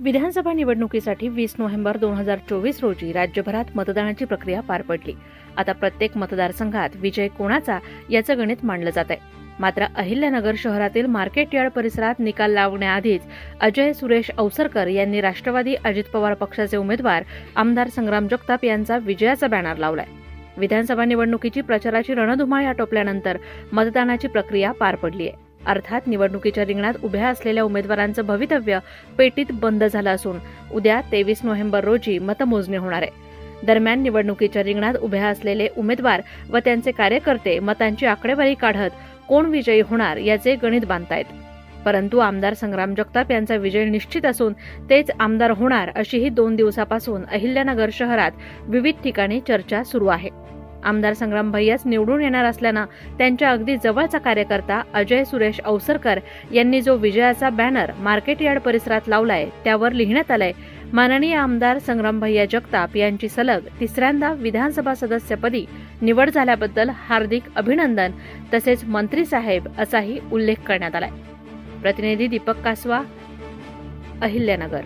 विधानसभा निवडणुकीसाठी वीस नोव्हेंबर दोन हजार चोवीस रोजी राज्यभरात मतदानाची प्रक्रिया पार पडली. आता प्रत्येक मतदारसंघात विजय कोणाचा याचं गणित मांडलं जात आहे मात्र अहिल्यानगर शहरातील मार्केट यार्ड परिसरात निकाल लावण्याआधीच अजय सुरेश अवसरकर यांनी राष्ट्रवादी अजित पवार पक्षाचे उमेदवार आमदार संग्राम जगताप यांचा विजयाचा बॅनर लावलाय. विधानसभा निवडणुकीची प्रचाराची रणधुमाळी आटोपल्यानंतर मतदानाची प्रक्रिया पार पडली आहे अर्थात निवडणुकीच्या रिंगणात उभ्या असलेल्या उमेदवारांचं भवितव्य पेटीत बंद झालं असून उद्या तेवीस नोव्हेंबर रोजी मतमोजणी होणार आहे. दरम्यान निवडणुकीच्या रिंगणात उभ्या असलेले उमेदवार व त्यांचे कार्यकर्ते मतांची आकडेवारी काढत कोण विजयी होणार याचे गणित बांधतायत. परंतु आमदार संग्राम जगताप यांचा विजय निश्चित असून तेच आमदार होणार अशीही दोन दिवसापासून अहिल्यानगर शहरात विविध ठिकाणी चर्चा सुरू आहे. आमदार संग्राम भैयाच निवडून येणार असल्यानं त्यांच्या अगदी जवळचा कार्यकर्ता अजय सुरेश अवसरकर यांनी जो विजयाचा बॅनर मार्केट यार्ड परिसरात लावलाय त्यावर लिहिण्यात आलंय. माननीय आमदार संग्राम भैया जगताप यांची सलग तिसऱ्यांदा विधानसभा सदस्यपदी निवड झाल्याबद्दल हार्दिक अभिनंदन तसेच मंत्री साहेब असाही उल्लेख करण्यात आलाय. प्रतिनिधी दीपक कासवा अहिल्यानगर.